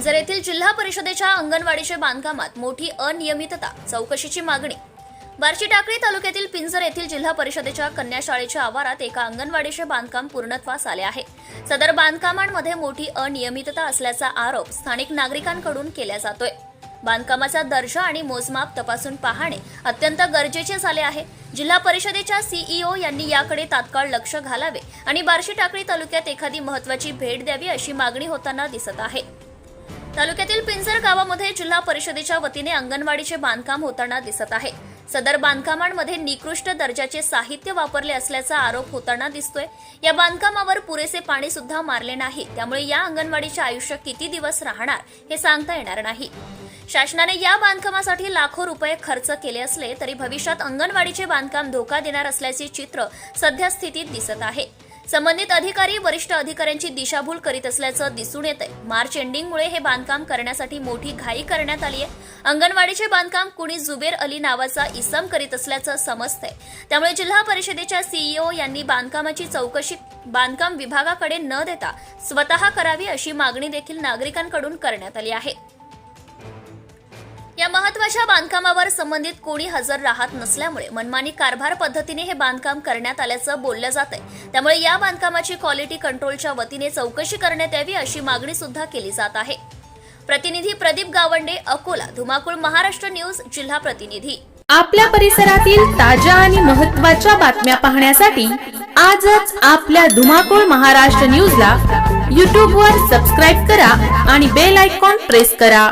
पिंजर येथील जिल्हा परिषदेच्या अंगणवाडीच्या बांधकामात मोठी अनियमितता चौकशीची मागणी. बार्शी टाकळी तालुक्यातील पिंजर येथील जिल्हा परिषदेच्या कन्या शाळेच्या आवारात एका अंगणवाडीचे बांधकाम पूर्णत्वास आले आहे. सदर बांधकामांमध्ये मोठी अनियमितता असल्याचा आरोप स्थानिक नागरिकांकडून केला जातोय. बांधकामाचा दर्जा आणि मोजमाप तपासून पाहणे अत्यंत गरजेचे झाले आहे. जिल्हा परिषदेच्या सीईओ यांनी याकडे तात्काळ लक्ष घालावे आणि बार्शी टाकळी तालुक्यात एखादी महत्वाची भेट द्यावी अशी मागणी होताना दिसत आहे. तालुक्यातील पिंजर गावामध्ये जिल्हा परिषदेच्या वतीने अंगणवाडीचे बांधकाम होताना दिसत आहे. सदर बांधकामांमध्ये निकृष्ट दर्जाचे साहित्य वापरले असल्याचा आरोप होताना दिसतोय. या बांधकामावर पुरेसे पाणी सुद्धा मारले नाही. त्यामुळे या अंगणवाडीचे आयुष्य किती दिवस राहणार हे सांगता येणार नाही. शासनाने या बांधकामासाठी लाखो रुपये खर्च केले असले तरी भविष्यात अंगणवाडीचे बांधकाम धोका देणार असल्याचे चित्र सध्या स्थितीत दिसत आहे. संबंधित अधिकारी वरिष्ठ अधिकाऱ्यांची दिशाभूल करीत असल्याचं दिसून येत आहे मार्च एंडिंगमुळे हे बांधकाम करण्यासाठी मोठी घाई करण्यात आली आहे अंगणवाडीचे बांधकाम कुणी जुबेर अली नावाचा इसम करीत असल्याचं समजतंय. त्यामुळे जिल्हा परिषदेच्या सीईओ यांनी बांधकामाची चौकशी बांधकाम विभागाकडे न देता स्वतः करावी अशी मागणी देखील नागरिकांकडून करण्यात आली आहे. महत्त्वाच्या बांधकामावर संबंधित कोणी हजर राहत नसल्यामुळे मनमानी कारभार पद्धतीने हे बांधकाम करण्यात आल्याचं बोललं जात आहे त्यामुळे या बांधकामाची क्वालिटी कंट्रोलच्या वतीने चौकशी करण्यात यावी अशी मागणी सुद्धा केली जात आहे. प्रतिनिधी प्रदीप गावंडे अकोला धुमाकूळ महाराष्ट्र न्यूज जिल्हा प्रतिनिधी. आपल्या परिसरातील ताज्या आणि महत्त्वाच्या बातम्या पाहण्यासाठी आजच आपल्या धुमाकूळ महाराष्ट्र न्यूजला यूट्यूबवर सबस्क्राईब करा आणि बेल आयकॉन प्रेस करा.